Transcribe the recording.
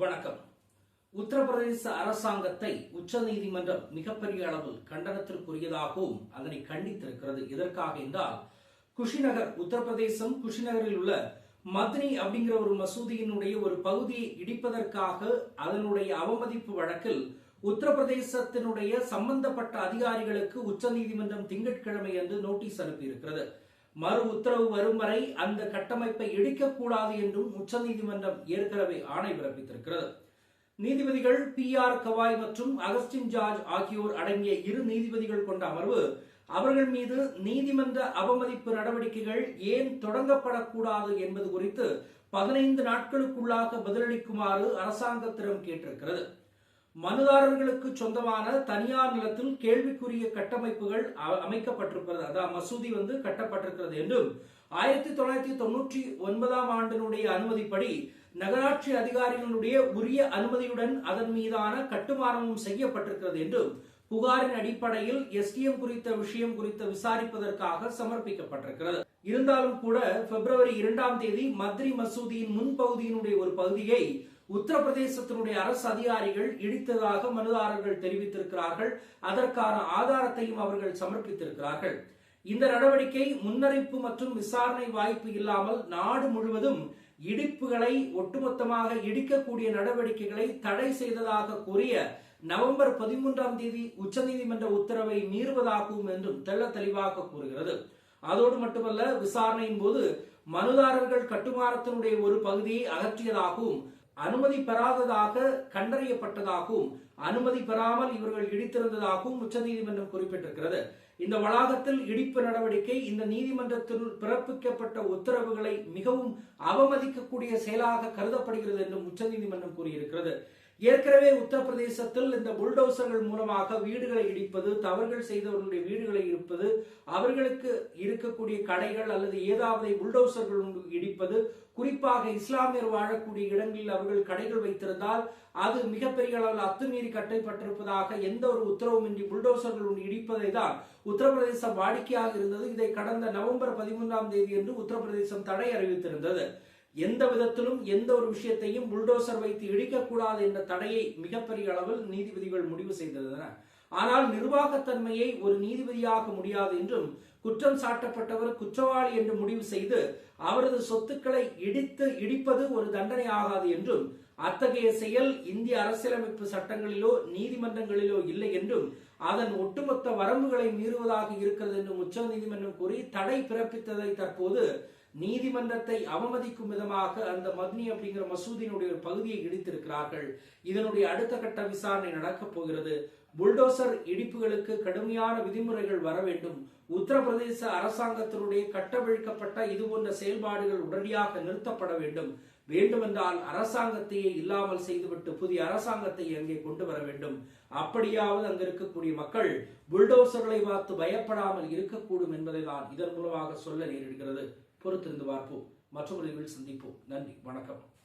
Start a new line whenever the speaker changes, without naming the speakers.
வணக்கம். உத்தரப்பிரதேச அரசாங்கத்தை உச்சநீதிமன்றம் மிகப்பெரிய அளவில் கண்டனத்திற்குரியதாகவும் அதனை கண்டித்திருக்கிறது. எதற்காக என்றால் குஷிநகர் உத்தரப்பிரதேசம் குஷிநகரில் உள்ள மத்னி அப்படிங்கிற ஒரு மசூதியினுடைய ஒரு பகுதியை இடிப்பதற்காக அதனுடைய அவமதிப்பு வழக்கில் உத்தரப்பிரதேசத்தினுடைய சம்பந்தப்பட்ட அதிகாரிகளுக்கு உச்சநீதிமன்றம் திங்கட்கிழமை அன்று நோட்டீஸ் அனுப்பியிருக்கிறது. மறு உத்தரவு வரும் வரை அந்த கட்டமைப்பை இடிக்கக்கூடாது என்றும் உச்சநீதிமன்றம் ஏற்கனவே ஆணை பிறப்பித்திருக்கிறது. நீதிபதிகள் பி ஆர் கவாய் மற்றும் அகஸ்டின் ஜார்ஜ் ஆகியோர் அடங்கிய இரு நீதிபதிகள் கொண்ட அமர்வு அவர்கள் மீது நீதிமன்ற அவமதிப்பு நடவடிக்கைகள் ஏன் தொடங்கப்படக்கூடாது என்பது குறித்து பதினைந்து நாட்களுக்குள்ளாக பதிலளிக்குமாறு அரசாங்கத்திடம் கேட்டிருக்கிறது. மனுதாரர்களுக்கு சொந்தமான தனியார் நிலத்தில் கேள்விக்குரிய கட்டமைப்புகள் அ- அமைக்கப்பட்டிருக்கிறது. அதாவது மசூதி வந்து கட்டப்பட்டிருக்கிறது என்றும் ஆயிரத்தி தொள்ளாயிரத்தி தொண்ணூற்றி ஒன்பதாம் ஆண்டினுடைய அனுமதிப்படி நகராட்சி அதிகாரிகளுடைய உரிய அனுமதியுடன் அதன் மீதான கட்டுமானமும் செய்யப்பட்டிருக்கிறது என்றும் புகாரின் அடிப்படையில் எஸ்டிஎம் குறித்த விஷயம் குறித்து விசாரிப்பதற்காக சமர்ப்பிக்கப்பட்டிருக்கிறது. இருந்தாலும் கூட பிப்ரவரி இரண்டாம் தேதி மத்ரி மசூதியின் முன்பகுதியினுடைய ஒரு பகுதியை உத்தரப்பிரதேசத்தினுடைய அரசு அதிகாரிகள் இடித்ததாக மனுதாரர்கள் தெரிவித்திருக்கிறார்கள். அதற்கான ஆதாரத்தையும் அவர்கள் சமர்ப்பித்திருக்கிறார்கள். இந்த நடவடிக்கை முன்னறிப்பு மற்றும் விசாரணை வாய்ப்பு இல்லாமல் நாடு முழுவதும் இடிப்புகளை ஒட்டுமொத்தமாக இடிக்கக்கூடிய நடவடிக்கைகளை தடை செய்ததாக கூறிய நவம்பர் பதிமூன்றாம் தேதி உச்சநீதிமன்ற உத்தரவை மீறுவதாகும் என்றும் தெள்ள தெளிவாக கூறுகிறது. அதோடு மட்டுமல்ல விசாரணையின் போது மனுதாரர்கள் கட்டுமானத்தினுடைய ஒரு பகுதியை அகற்றியதாகவும் அனுமதி பெறாததாக கண்டறியப்பட்டதாகவும் அனுமதி பெறாமல் இவர்கள் இடித்திருந்ததாகவும் உச்சநீதிமன்றம் குறிப்பிட்டிருக்கிறது. இந்த வளாகத்தில் இடிப்பு நடவடிக்கை இந்த நீதிமன்றத்தில் பிறப்பிக்கப்பட்ட உத்தரவுகளை மிகவும் அவமதிக்கக்கூடிய செயலாக கருதப்படுகிறது என்றும் உச்சநீதிமன்றம் கூறியிருக்கிறது. ஏற்கனவே உத்தரப்பிரதேசத்தில் இந்த புல்டோசர்கள் மூலமாக வீடுகளை இடிப்பது தவறுகள் செய்தவர்களுடைய வீடுகளை இருப்பது அவர்களுக்கு இருக்கக்கூடிய கடைகள் அல்லது ஏதாவது புல்டோசர்கள் இடிப்பது குறிப்பாக இஸ்லாமியர் வாழக்கூடிய இடங்களில் அவர்கள் கடைகள் வைத்திருந்தால் அது மிகப்பெரிய அளவில் அத்துமீறி கட்டப்பட்டிருப்பதாக எந்த ஒரு உத்தரவுமின்றி புல்டோசர்கள் இடிப்பதை தான் உத்தரப்பிரதேசம் வாடிக்கையாக இருந்தது. இதை கடந்த நவம்பர் பதிமூன்றாம் தேதி என்று உத்தரப்பிரதேசம் தடை அறிவித்திருந்தது. எந்த விதத்திலும் எந்த ஒரு விஷயத்தையும் புல்டோசர் வைத்து இடிக்கக்கூடாது என்ற தடையை மிகப்பெரிய அளவில் நீதிபதிகள் முடிவு செய்திருந்தன ஆனால் நிர்வாகத்தன்மையை ஒரு நீதிபதியாக முடியாது என்றும் குற்றம் சாட்டப்பட்டவர் குற்றவாளி என்று முடிவு செய்து அவரது சொத்துக்களை இடித்து இடிப்பது ஒரு தண்டனை ஆகாது என்றும் அத்தகைய செயல் இந்திய அரசியலமைப்பு சட்டங்களிலோ நீதிமன்றங்களிலோ இல்லை என்றும் அதன் ஒட்டுமொத்த வரம்புகளை மீறுவதாக இருக்கிறது என்றும் உச்ச நீதிமன்றம் கூறி தடை பிறப்பித்ததை தற்போது நீதிமன்றத்தை அவமதிக்கும் விதமாக அந்த மத்னி அப்படிங்கிற மசூதியினுடைய ஒரு பகுதியை இடித்திருக்கிறார்கள். இதனுடைய அடுத்த கட்ட விசாரணை நடக்கப் போகிறது. புல்டோசர் இடிப்புகளுக்கு கடுமையான விதிமுறைகள் வர வேண்டும். உத்தரப்பிரதேச அரசாங்கத்தினுடைய கட்டவிழ்க்கப்பட்ட இது போன்ற செயல்பாடுகள் உடனடியாக நிறுத்தப்பட வேண்டும். வேண்டுமென்றால் அரசாங்கத்தையே இல்லாமல் செய்துவிட்டு புதிய அரசாங்கத்தை அங்கே கொண்டு வர வேண்டும். அப்படியாவது அங்கு இருக்கக்கூடிய மக்கள் புல்டோசர்களை பார்த்து பயப்படாமல் இருக்கக்கூடும் என்பதை தான் இதன் மூலமாக சொல்ல நேரிடுகிறது. பொறுத்திருந்து பார்ப்போம். மற்றொரு சந்திப்போம். நன்றி. வணக்கம்.